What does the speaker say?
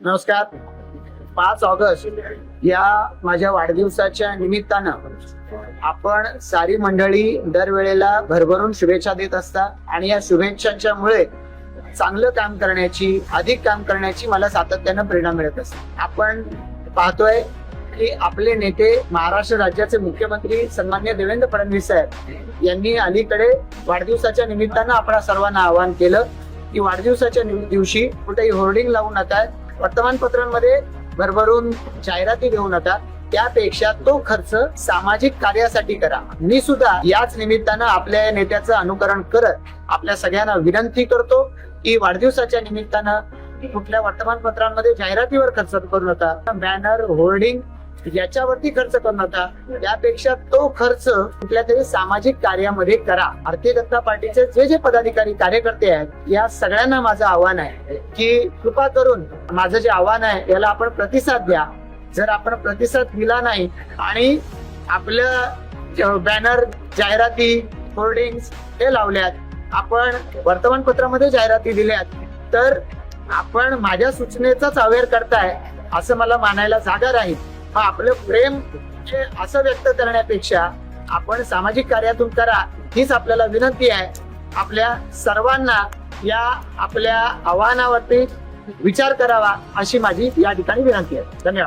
नमस्कार. पाच ऑगस्ट या माझ्या वाढदिवसाच्या निमित्तानं आपण सारी मंडळी दरवेळेला भरभरून शुभेच्छा देत असता आणि या शुभेच्छांच्या मुळे चांगलं काम करण्याची अधिक काम करण्याची मला सातत्यानं प्रेरणा मिळत असते. आपण पाहतोय की आपले नेते महाराष्ट्र राज्याचे मुख्यमंत्री सन्मान्य देवेंद्र फडणवीस साहेब यांनी अलीकडे वाढदिवसाच्या निमित्तानं आपल्या सर्वांना आवाहन केलं की वाढदिवसाच्या दिवशी कुठेही होर्डिंग लावू नका. वर्तमानपत्रांमध्ये भरभरून जाहिराती देऊ नका. त्यापेक्षा तो खर्च सामाजिक कार्यासाठी करा. मी सुद्धा याच निमित्तानं आपल्या या नेत्याचं अनुकरण करत आपल्या सगळ्यांना विनंती करतो की वाढदिवसाच्या निमित्तानं कुठल्या वर्तमानपत्रांमध्ये जाहिरातीवर खर्च करू नका. बॅनर होर्डिंग याच्यावरती खर्च करू नका त्यापेक्षा तो खर्च कुठल्या तरी सामाजिक कार्यामध्ये करा. भारतीय जनता पार्टीचे जे जे पदाधिकारी कार्यकर्ते आहेत या सगळ्यांना माझं आव्हान आहे की कृपा करून माझं जे आव्हान आहे याला आपण प्रतिसाद द्या. जर आपण प्रतिसाद दिला नाही आणि आपलं बॅनर जाहिराती होर्डिंग्स हे लावल्यात आपण वर्तमानपत्रामध्ये जाहिराती दिल्यात तर आपण माझ्या सूचनेचाच अवेअर करताय असं मला मानायला जागा राहील. हा आपलं प्रेम असं व्यक्त करण्यापेक्षा आपण सामाजिक कार्यातून करा हीच आपल्याला विनंती आहे. आपल्या सर्वांना या आपल्या आव्हानावरती विचार करावा अशी माझी या ठिकाणी विनंती आहे. धन्यवाद.